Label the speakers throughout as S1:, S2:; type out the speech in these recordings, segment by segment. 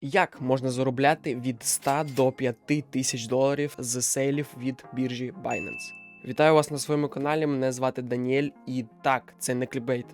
S1: Як можна заробляти від 100 до 5 тисяч доларів з сейлів від біржі Binance? Вітаю вас на своєму каналі. Мене звати Даніель, і так, це не клібейт.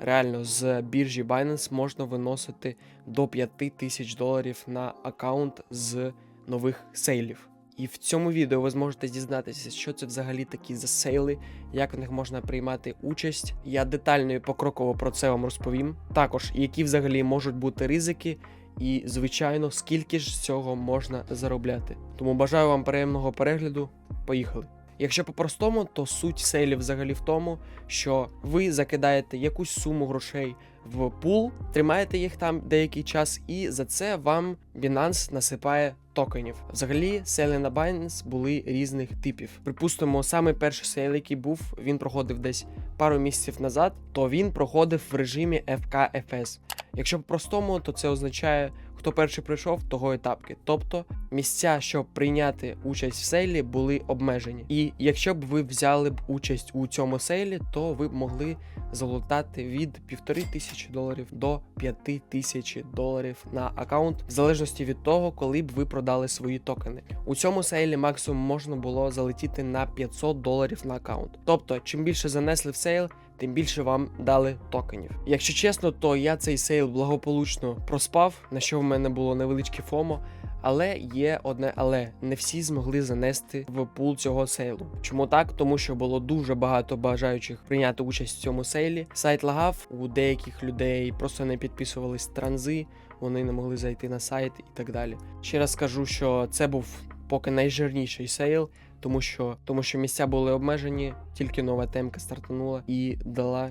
S1: Реально, з біржі Binance можна виносити до 5 тисяч доларів на аккаунт з нових сейлів. І в цьому відео ви зможете дізнатися, що це взагалі такі за сейли, як в них можна приймати участь. Я детально і покроково про це вам розповім. Також які взагалі можуть бути ризики, і, звичайно, скільки ж з цього можна заробляти. Тому бажаю вам приємного перегляду. Поїхали! Якщо по-простому, то суть сейлів взагалі в тому, що ви закидаєте якусь суму грошей в пул, тримаєте їх там деякий час, і за це вам Binance насипає токенів. Взагалі, сейли на Binance були різних типів. Припустимо, саме перший сейл, який був, він проходив десь пару місяців назад, то він проходив в режимі FKFS. Якщо по-простому, то це означає, хто перший прийшов, того етапки. Тобто місця, щоб прийняти участь в сейлі, були обмежені. І якщо б ви взяли б участь у цьому сейлі, то ви б могли залутати від півтори тисячі доларів до п'яти тисяч доларів на аккаунт, в залежності від того, коли б ви продали свої токени. У цьому сейлі максимум можна було залетіти на 500 доларів на аккаунт. Тобто, чим більше занесли в сейл, тим більше вам дали токенів. Якщо чесно, то я цей сейл благополучно проспав, на що в мене було невеличке фомо. Але є одне, але не всі змогли занести в пул цього сейлу. Чому так? Тому що було дуже багато бажаючих прийняти участь в цьому сейлі. Сайт лагав, у деяких людей просто не підписувались транзи, вони не могли зайти на сайт і так далі. Ще раз скажу, що це був поки найжирніший сейл, тому що тому що місця були обмежені, тільки нова темка стартанула і дала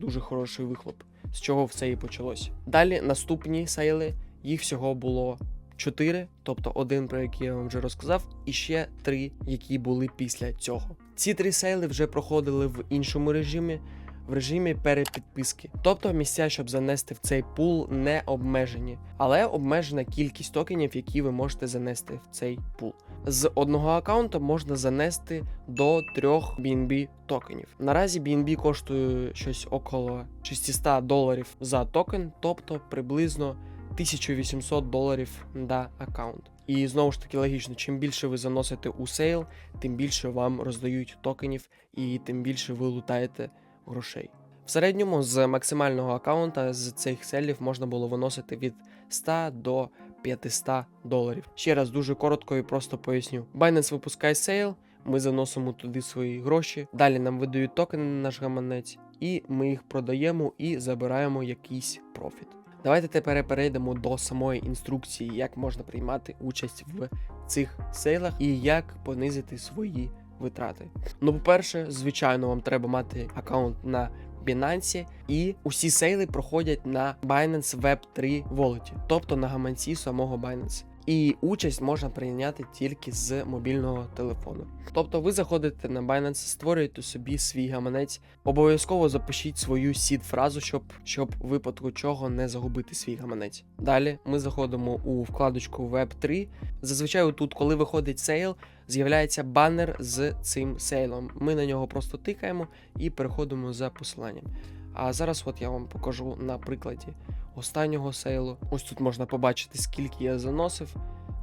S1: дуже хороший вихлоп, з чого все і почалося. Далі наступні сейли, їх всього було 4, тобто один, про який я вам вже розказав, і ще три, які були після цього. Ці три сейли вже проходили в іншому режимі. В режимі перепідписки, тобто місця, щоб занести в цей пул, не обмежені, але обмежена кількість токенів, які ви можете занести в цей пул. З одного аккаунту можна занести до 3 BNB токенів. Наразі BNB коштує щось около 600 доларів за токен, тобто приблизно 1800 доларів на аккаунт. І знову ж таки логічно, чим більше ви заносите у сейл, тим більше вам роздають токенів, і тим більше ви лутаєте грошей. В середньому з максимального аккаунта з цих селів можна було виносити від 100 до 500 доларів. Ще раз дуже коротко і просто поясню. Binance випускає сейл, ми заносимо туди свої гроші. Далі нам видають токени на наш гаманець, і ми їх продаємо і забираємо якийсь профіт. Давайте тепер перейдемо до самої інструкції, як можна приймати участь в цих сейлах і як понизити свої витрати. Ну, по-перше, звичайно, вам треба мати аккаунт на Binance, і усі сейли проходять на Binance Web 3 Wallet, тобто на гаманці самого Binance. І участь можна прийняти тільки з мобільного телефону. Тобто ви заходите на Binance, створюєте собі свій гаманець, обов'язково запишіть свою сід фразу, щоб щоб випадку чого не загубити свій гаманець. Далі ми заходимо у вкладочку Web 3. Зазвичай тут, коли виходить сейл, з'являється банер з цим сейлом. Ми на нього просто тикаємо і переходимо за посиланням. А зараз от я вам покажу на прикладі останнього сейлу. Ось тут можна побачити, скільки я заносив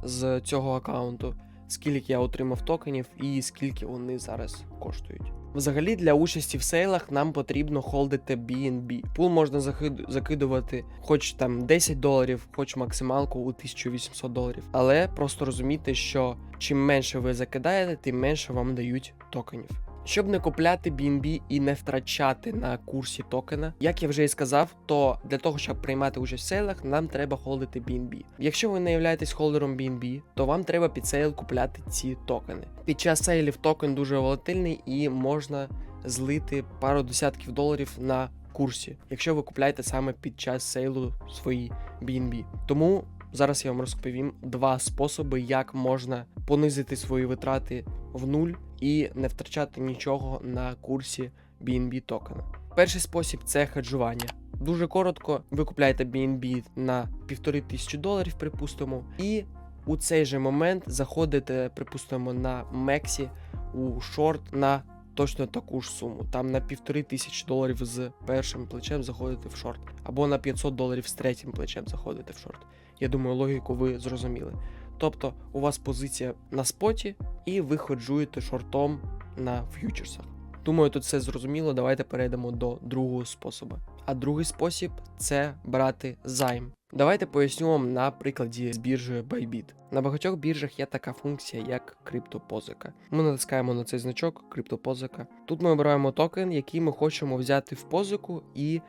S1: з цього аккаунту, скільки я отримав токенів і скільки вони зараз коштують. Взагалі для участі в сейлах нам потрібно холдити BNB. Пул можна закидувати хоч там 10 доларів, хоч максималку у 1800 доларів. Але просто розумійте, що чим менше ви закидаєте, тим менше вам дають токенів. Щоб не купляти BNB і не втрачати на курсі токена, як я вже і сказав, то для того, щоб приймати участь в сейлах, нам треба холдити BNB. Якщо ви не являєтесь холдером BNB, то вам треба під сейл купляти ці токени. Під час сейлів токен дуже волатильний і можна злити пару десятків доларів на курсі, якщо ви купляєте саме під час сейлу свої BNB. Тому зараз я вам розповім два способи, як можна понизити свої витрати в нуль і не втрачати нічого на курсі BNB токена. Перший спосіб це хеджування. Дуже коротко, ви купляєте BNB на 1500 доларів, припустимо, і у цей же момент заходите, припустимо, на Мексі у шорт на точно таку ж суму. Там на півтори тисячі доларів з першим плечем заходите в шорт, або на 500 доларів з третім плечем заходите в шорт. Я думаю, логіку ви зрозуміли. Тобто, у вас позиція на споті, і ви ходжуєте шортом на ф'ючерсах. Думаю, тут все зрозуміло. Давайте перейдемо до другого способу. А другий спосіб це брати займ. Давайте поясню вам на прикладі з біржею Bybit. На багатьох біржах є така функція, як криптопозика. Ми натискаємо на цей значок криптопозика. Тут ми обираємо токен, який ми хочемо взяти в позику, і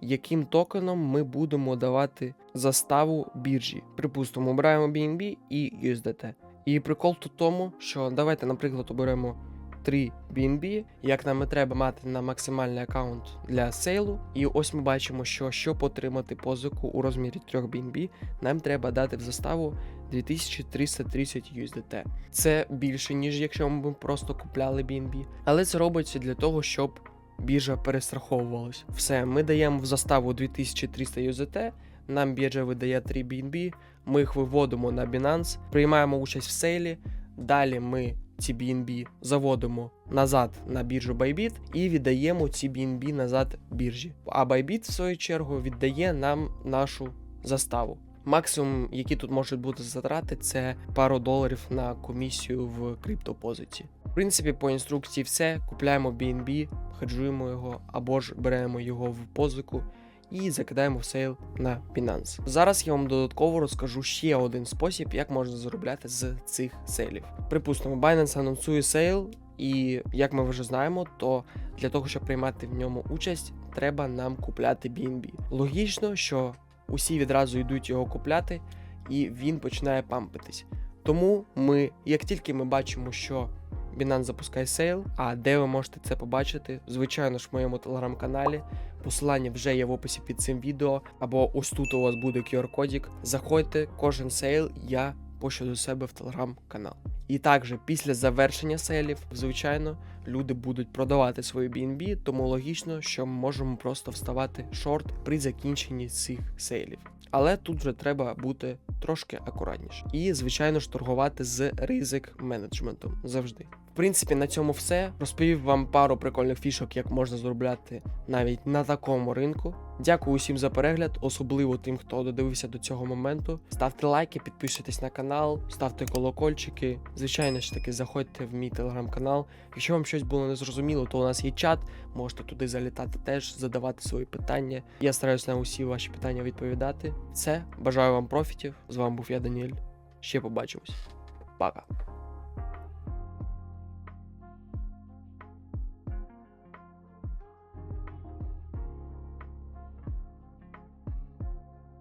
S1: яким токеном ми будемо давати заставу біржі. Припустимо, обираємо BNB і USDT. І прикол тут тому, що давайте, наприклад, оберемо 3 BNB, як нам і треба мати на максимальний аккаунт для сейлу. І ось ми бачимо, що щоб отримати позику у розмірі 3 BNB, нам треба дати в заставу 2330 USDT. Це більше, ніж якщо ми просто купляли BNB. Але це робиться для того, щоб біржа перестраховувалась. Все, ми даємо в заставу 2300 USDT, нам біржа видає 3 BNB, ми їх виводимо на Binance, приймаємо участь в сейлі. Далі ми ці BNB заводимо назад на біржу Bybit і віддаємо ці BNB назад біржі. А Bybit, в свою чергу, віддає нам нашу заставу. Максимум, які тут можуть бути затрати, це пару доларів на комісію в криптопозиці. В принципі, по інструкції все. Купляємо BNB, хеджуємо його або ж беремо його в позику і закидаємо в сейл на Binance. Зараз я вам додатково розкажу ще один спосіб, як можна заробляти з цих сейлів. Припустимо, Binance анонсує сейл, і як ми вже знаємо, то для того, щоб приймати в ньому участь, треба нам купляти BNB. Логічно, що усі відразу йдуть його купляти, і він починає пампитись. Тому ми, як тільки ми бачимо, що Binance запускає сейл, а де ви можете це побачити, звичайно ж в моєму телеграм-каналі. Посилання вже є в описі під цим відео, або ось тут у вас буде QR-кодік. Заходьте, кожен сейл я пощу до себе в телеграм-канал. І також після завершення сейлів, звичайно, люди будуть продавати свої BNB, тому логічно, що ми можемо просто вставати шорт при закінченні цих сейлів. Але тут вже треба бути трошки акуратніше. І, звичайно ж, торгувати з ризик менеджментом завжди. Принципі, на цьому все. Розповів вам пару прикольних фішок, як можна заробляти навіть на такому ринку. Дякую усім за перегляд, особливо тим, хто додивився до цього моменту. Ставте лайки, підписуйтесь на канал, ставте колокольчики. Звичайно ж таки, заходьте в мій телеграм-канал. Якщо вам щось було незрозуміло, то у нас є чат, можете туди залітати теж, задавати свої питання. Я стараюсь на усі ваші питання відповідати. Все, бажаю вам профітів. З вами був я, Даніель. Ще побачимось. Пока.